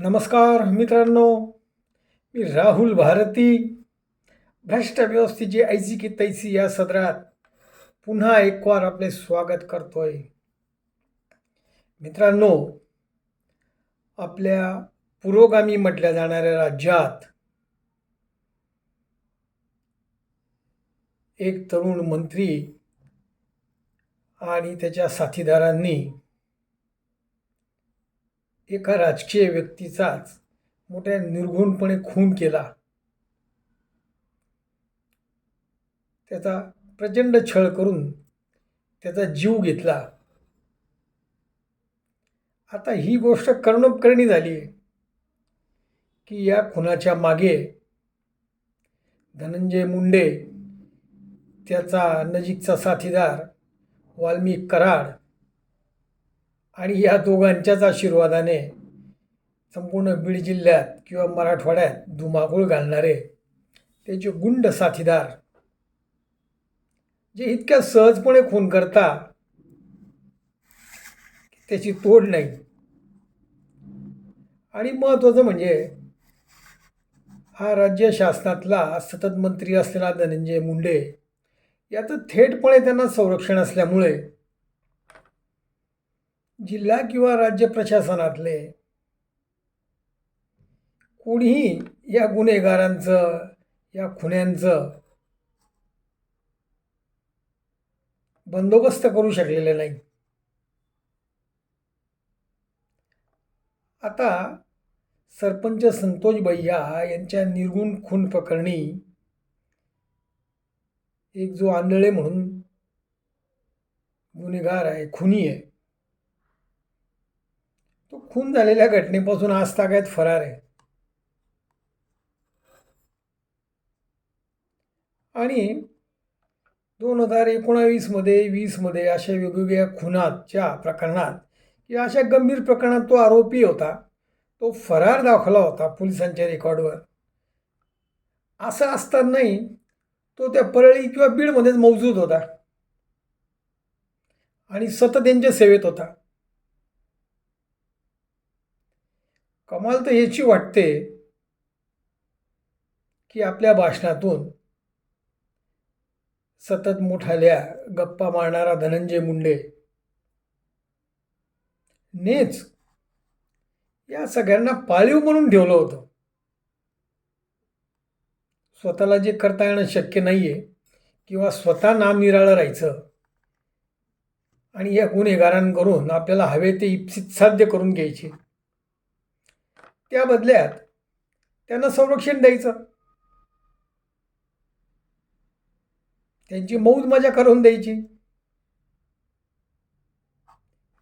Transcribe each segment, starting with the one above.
नमस्कार मित्रांनो मी राहुल भारती. भ्रष्ट व्यवस्थेची ऐसी की तैसी या सदरात पुन्हा एक वार आपले स्वागत करतोय. मित्रांनो आपल्या पुरोगामी म्हटल्या जाणाऱ्या राज्यात एक तरुण मंत्री आणि त्याच्या साथीदारांनी एका राजकीय व्यक्तीचाच मोठ्या निर्घुणपणे खून केला. त्याचा प्रचंड छळ करून त्याचा जीव घेतला. आता ही गोष्ट कर्णोपकरणी झाली आहे की या खुनाच्या मागे धनंजय मुंडे त्याचा नजीकचा साथीदार वाल्मिक कराड आणि या दोघांच्याच आशीर्वादाने संपूर्ण बीड जिल्ह्यात किंवा मराठवाड्यात धुमाकूळ घालणारे त्याचे गुंड साथीदार जे इतक्या सहजपणे खून करता त्याची तोड नाही. आणि महत्त्वाचं म्हणजे हा राज्य शासनातला सतत मंत्री असलेला धनंजय मुंडे याचं थेटपणे त्यांना संरक्षण असल्यामुळे जिल्हा किंवा राज्य प्रशासनातले कोणीही या गुन्हेगारांचं या खुन्यांचं बंदोबस्त करू शकलेले नाही. आता सरपंच संतोष भैया यांच्या निर्गुण खून प्रकरणी एक जो आंधळे म्हणून गुन्हेगार आहे खुनी आहे खून झालेल्या घटनेपासून आज तागायत फरार आहे. आणि दोन हजार एकोणावीसमध्ये वीसमध्ये अशा वेगवेगळ्या खुनाच्या प्रकरणात किंवा अशा गंभीर प्रकरणात तो आरोपी होता तो फरार दाखवला होता पोलिसांच्या रेकॉर्डवर. असं असतानाही तो त्या परळी किंवा बीडमध्येच मौजूद होता. आणि सतत त्यांच्या सेवेत होता. कमाल तर याची वाटते की आपल्या भाषणातून सतत मोठाल्या गप्पा मारणारा धनंजय मुंडे नेच या सगळ्यांना पाळीव म्हणून ठेवलं होतं. स्वतःला जे करता येणं शक्य नाही आहे किंवा स्वतः नाम निराळं राहायचं आणि या गुन्हेगारांकडून आपल्याला हवे ते इप्सित साध्य करून घ्यायचे. त्या बदल्यात त्यांना संरक्षण द्यायचं. त्यांची मौज मजा करून द्यायची.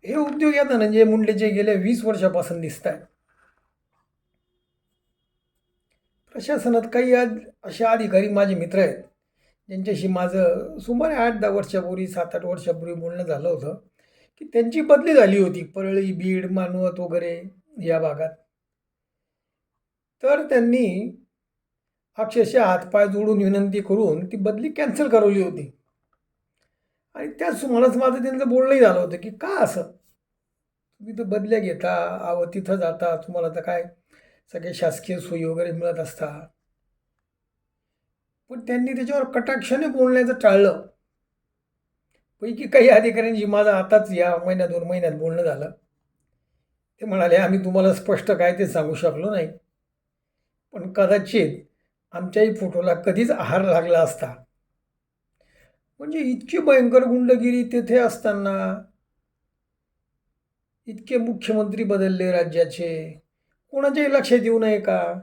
हे उद्योग या धनंजय मुंडेचे गेल्या वीस वर्षापासून दिसत आहेत प्रशासनात काही आज असे अधिकारी माझे मित्र आहेत ज्यांच्याशी माझं सुमारे आठ दहा वर्षापूर्वी सात आठ वर्षापूर्वी बोलणं झालं होतं की त्यांची बदली झाली होती परळी बीड मानवत वगैरे या भागात. तर त्यांनी अक्षरशः हातपाय जोडून विनंती करून ती बदली कॅन्सल करवली होती. आणि त्याच सुमारास माझं त्यांचं बोलणंही झालं होतं की का असं? तुम्ही तर बदल्या घेता आव तिथं जाता तुम्हाला तर काय सगळे शासकीय सोयी वगैरे मिळत असतात. पण त्यांनी त्याच्यावर कटाक्षाने बोलण्याचं टाळलं. पैकी काही अधिकाऱ्यांशी माझं आताच या महिन्यात दोन महिन्यात बोलणं झालं. ते म्हणाले आम्ही तुम्हाला स्पष्ट काय ते सांगू शकलो नाही. पण कदाचित आमच्याही फोटोला कधीच आहार लागला असता. म्हणजे इतकी भयंकर गुंडगिरी तेथे असताना इतके मुख्यमंत्री बदलले राज्याचे. कोणाच्याही लक्षात येऊ नये का?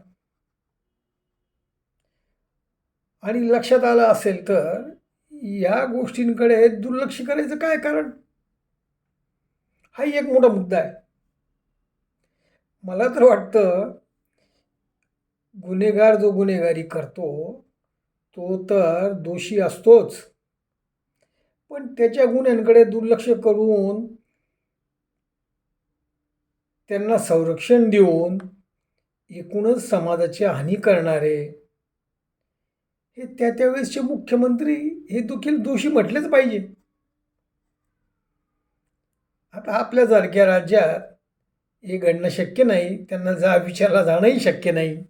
आणि लक्षात आलं असेल तर या गोष्टींकडे दुर्लक्ष करायचं काय कारण? हाही एक मोठा मुद्दा आहे. मला तर वाटतं गुन्हेगार जो गुन्हेगारी करतो तो तर दोषी असतोच. पण त्याच्या गुन्ह्यांकडे दुर्लक्ष करून त्यांना संरक्षण देऊन एकूणच समाजाची हानी करणारे हे त्या त्यावेळेसचे मुख्यमंत्री हे देखील दोषी म्हटलेच पाहिजे. आता आपल्यासारख्या राज्यात हे घडणं शक्य नाही त्यांना जा विचारला जाणंही शक्य नाही.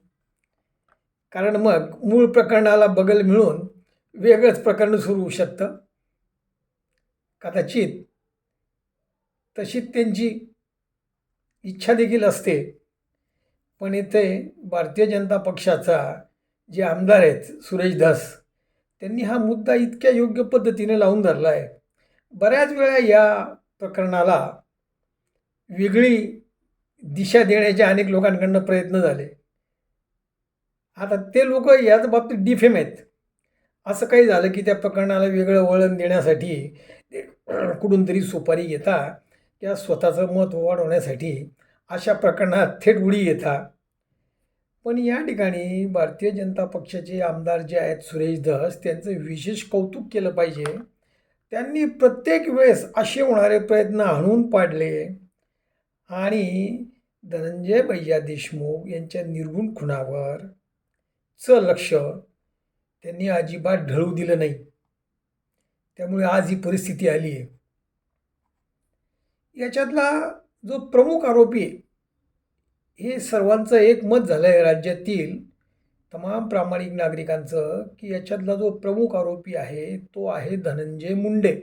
कारण मग मूळ प्रकरणाला बगल मिळून वेगळंच प्रकरण सुरू होऊ शकतं. कदाचित तशीच त्यांची इच्छा देखील असते. पण इथे भारतीय जनता पक्षाचा जे आमदार आहेत सुरेश दास त्यांनी हा मुद्दा इतक्या योग्य पद्धतीने लावून धरला आहे बऱ्याच वेळा या प्रकरणाला वेगळी दिशा देण्याचे अनेक लोकांकडनं प्रयत्न झाले. आता ते लोक याच बाबतीत डिफेम आहेत. असं काही झालं की त्या प्रकरणाला वेगळं वळण देण्यासाठी कुठून तरी सुपारी घेता किंवा स्वतःचं मत वाढवण्यासाठी अशा प्रकरणात थेट उडी येता पण या ठिकाणी भारतीय जनता पक्षाचे आमदार जे आहेत सुरेश धस त्यांचं विशेष कौतुक केलं पाहिजे. त्यांनी प्रत्येक वेळेस असे होणारे प्रयत्न हाणून पाडले. आणि धनंजय भैया देशमुख यांच्या निर्गुण खुणावर चं लक्ष त्यांनी अजिबात ढळू दिलं नाही. त्यामुळे आज ही परिस्थिती आली आहे. याच्यातला जो प्रमुख आरोपी हे सर्वांचं एक मत झालं आहे राज्यातील तमाम प्रामाणिक नागरिकांचं की याच्यातला जो प्रमुख आरोपी आहे तो आहे धनंजय मुंडे.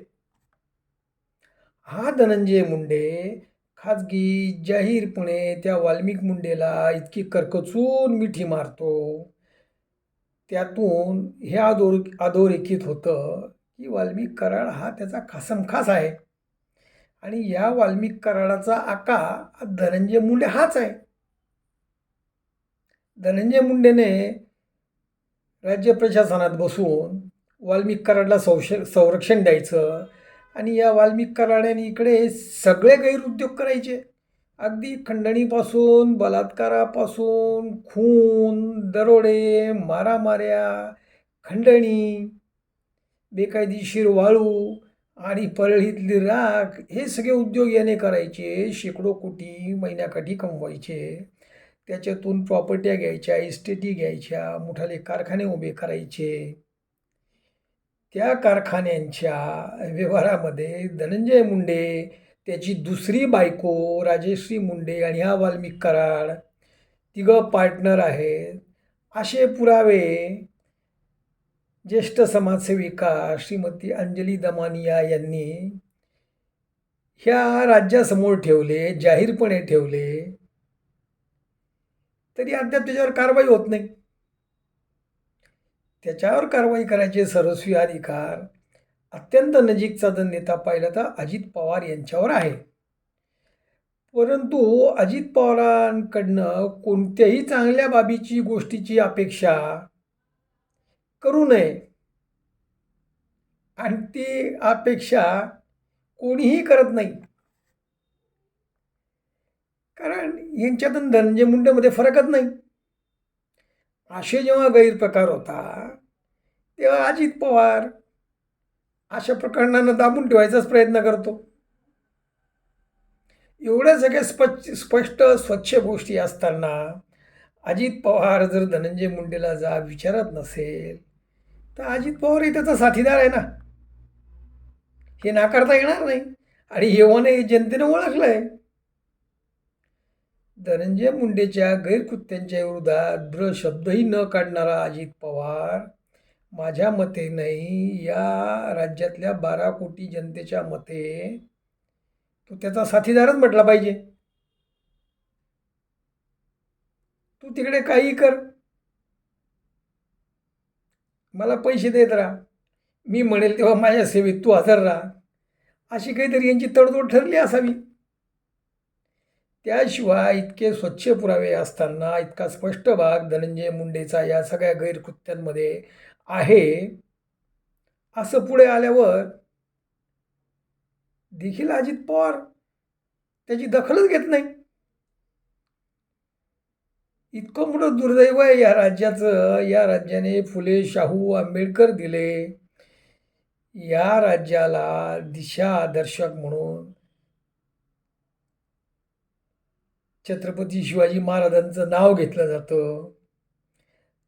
हा धनंजय मुंडे खाजगी जाहीरपणे त्या वाल्मिक मुंडेला इतकी कर्कचून मिठी मारतो. त्यातून हे अधोर अधोरेखित होतं की वाल्मिक कराड हा त्याचा खासमखास आहे. आणि या वाल्मिक कराडाचा आका धनंजय मुंडे हाच आहे. धनंजय मुंडेने राज्य प्रशासनात बसून वाल्मिक कराडला संश संरक्षण द्यायचं आणि या वाल्मिक कराड्याने इकडे सगळे गैरउद्योग करायचे. अगदी खंडणीपासून बलात्कारापासून खून दरोडे मारामाऱ्या खंडणी बेकायदेशीर वाळू आणि परळीतली राख हे सगळे उद्योग याने करायचे. शेकडो कोटी महिन्याकाठी कमवायचे. त्याच्यातून प्रॉपर्ट्या घ्यायच्या इस्टेटी घ्यायच्या मोठाले कारखाने उभे करायचे. त्या कारखान्यांच्या व्यवहारामध्ये धनंजय मुंडे त्याची दुसरी बायको राजेश्री मुंडे आणि हा वाल्मिक कराड तिघं पार्टनर आहेत. असे पुरावे ज्येष्ठ समाजसेविका श्रीमती अंजली दमानिया यांनी ह्या राज्यासमोर ठेवले जाहीरपणे ठेवले. तरी अद्याप त्याच्यावर कारवाई होत नाही. त्याच्यावर कारवाई करायचे सर्वस्वी अधिकार अत्यंत नजीकचा जर नेता पाहिला तर अजित पवार यांच्यावर आहे. परंतु अजित पवारांकडनं कोणत्याही चांगल्या बाबीची गोष्टीची अपेक्षा करू नये. आणि ती अपेक्षा कोणीही करत नाही. कारण यांच्यात धनंजय मुंडेमध्ये फरकच नाही. असे जेव्हा गैरप्रकार होता तेव्हा अजित पवार अशा प्रकरणानं दाबून ठेवायचाच प्रयत्न करतो. एवढ्या सगळ्या स्पष्ट स्पष्ट स्वच्छ गोष्टी असताना अजित पवार जर धनंजय मुंडेला जा विचारत नसेल तर अजित पवारही त्याचा साथीदार आहे ना. हे नाकारता येणार नाही. आणि हे जनतेनं ओळखलं आहे धनंजय मुंडेच्या गैरकृत्यांच्या विरोधात ब्र शब्दही न काढणारा अजित पवार माझ्या मते नाही या राज्यातल्या बारा कोटी जनतेच्या मते तो त्याचा साथीदारच म्हटला पाहिजे. तू तिकडे काही कर. मला पैसे देत राहा. मी म्हणेल तेव्हा माझ्या सेवेत तू हजर राहा. अशी काहीतरी यांची तडजोड ठरली असावी. त्याशिवाय इतके स्वच्छ पुरावे असताना इतका स्पष्ट भाग धनंजय मुंडेचा या सगळ्या गैरकृत्यांमध्ये आहे. असं पुढे आल्यावर देखील अजित पवार त्याची दखलच घेत नाही. इतकं मोठं दुर्दैव आहे या राज्याचं. या राज्याने फुले शाहू आंबेडकर दिले. या राज्याला दिशा आदर्शक म्हणून छत्रपती शिवाजी महाराजांचं नाव घेतलं जातं.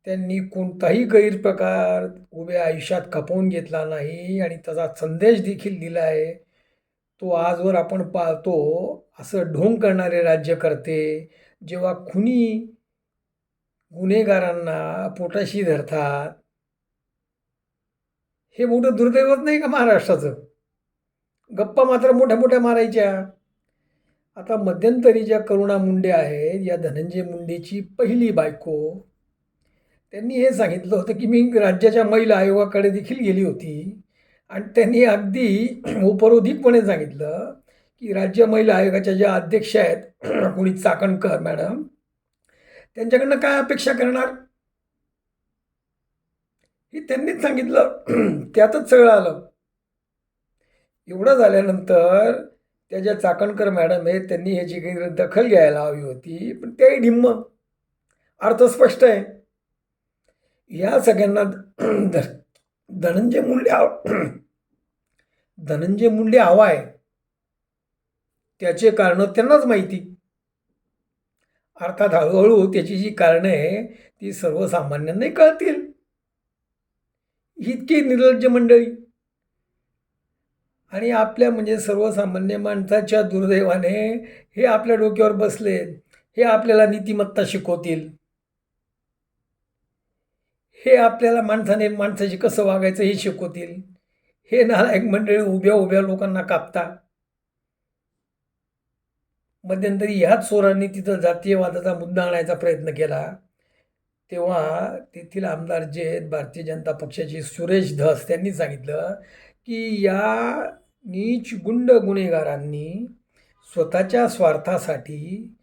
त्यांनी कोणताही गैरप्रकार उभ्या आयुष्यात खपवून घेतला नाही आणि त्याचा संदेश देखील दिला आहे. तो आजवर आपण पाहतो असं ढोंग करणारे राज्यकर्ते जेव्हा खुनी गुन्हेगारांना पोटाशी धरतात. हे मोठं दुर्दैवत नाही का महाराष्ट्राचं? गप्पा मात्र मोठ्या मोठ्या मारायच्या. आता मध्यंतरी ज्या करुणा मुंडे आहेत या धनंजय मुंडेची पहिली बायको त्यांनी हे सांगितलं होतं की मी राज्याच्या महिला आयोगाकडे देखील गेली होती. आणि त्यांनी अगदी उपरोधिकपणे सांगितलं की राज्य महिला आयोगाच्या ज्या अध्यक्ष आहेत कोणी चाकणकर मॅडम त्यांच्याकडनं काय अपेक्षा करणार? हे त्यांनीच सांगितलं. त्यातच सगळं आलं. एवढं झाल्यानंतर त्या ज्या चाकणकर मॅडम आहेत त्यांनी ह्याची काही दखल घ्यायला हवी होती पण त्याही ढिम्म अर्थ स्पष्ट आहे. या सगळ्यांना ध- धनंजय मुंडे धनंजय मुंडे हवा आहे त्याचे कारणं त्यांनाच माहिती. अर्थात हळूहळू त्याची जी कारणं आहे ती सर्वसामान्यांनाही कळतील. इतकी निर्लज्ज मंडळी. आणि आपल्या म्हणजे सर्वसामान्य माणसाच्या दुर्दैवाने हे आपल्या डोक्यावर बसले हे आपल्याला नीतिमत्ता शिकवतील. हे आपल्याला माणसाने माणसाशी कसं वागायचं हे शिकवतील. हे नालायक मंडळी उभ्या उभ्या लोकांना कापता. मध्यंतरी ह्याच चोरांनी तिथं जातीयवादाचा मुद्दा आणायचा प्रयत्न केला. तेव्हा तेथील आमदार जे आहेत भारतीय जनता पक्षाचे सुरेश धस त्यांनी सांगितलं की या नीच गुंड गुन्हेगारांनी स्वतःच्या स्वार्थासाठी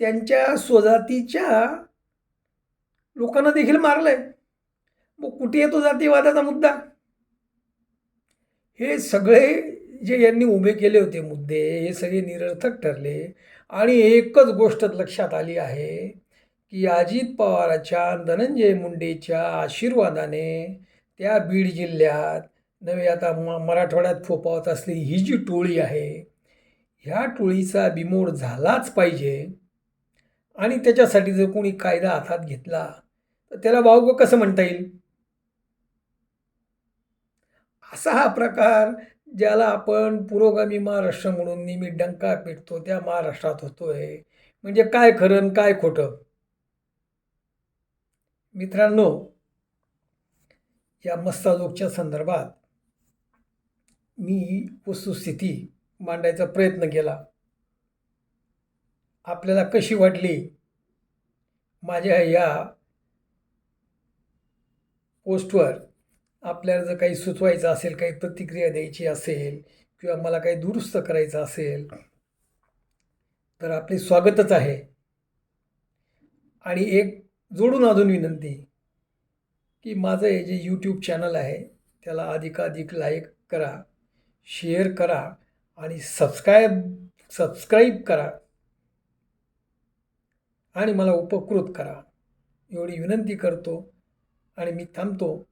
त्यांच्या स्वजातीच्या लोकांना देखील मारलं आहे मग कुठे येतो जातीवादाचा मुद्दा? हे सगळे जे यांनी उभे केले होते मुद्दे हे सगळे निरर्थक ठरले. आणि एकच गोष्ट लक्षात आली आहे की अजित पवाराच्या धनंजय मुंडेच्या आशीर्वादाने त्या बीड जिल्ह्यात नव्हे आता म मराठवाड्यात फोपावत असलेली ही जी टोळी आहे ह्या टोळीचा बिमोड झालाच पाहिजे. आणि त्याच्यासाठी जर कोणी कायदा हातात घेतला तर त्याला वावगं कसं म्हणता येईल? असा हा प्रकार ज्याला आपण पुरोगामी महाराष्ट्र म्हणून नेहमी डंका पेटतो त्या महाराष्ट्रात होतोय. म्हणजे काय खरं काय खोटं? मित्रांनो या मस्ताजोगच्या संदर्भात मी वस्तुस्थिती मांडायचा प्रयत्न केला. आपल्याला कशी वाटली माझ्या या पोस्टवर? आपल्याला जर काही सुचवायचं असेल काही प्रतिक्रिया द्यायची असेल किंवा मला काही दुरुस्त करायचं असेल तर आपले स्वागतच आहे. आणि एक जोडून अजून विनंती की माझं हे जे यूट्यूब चॅनल आहे त्याला अधिकाधिक लाईक करा शेअर करा आणि सबस्क्राईब सबस्क्राईब करा आणि मला उपकृत करा. एवढी विनंती करतो आणि मी थांबतो.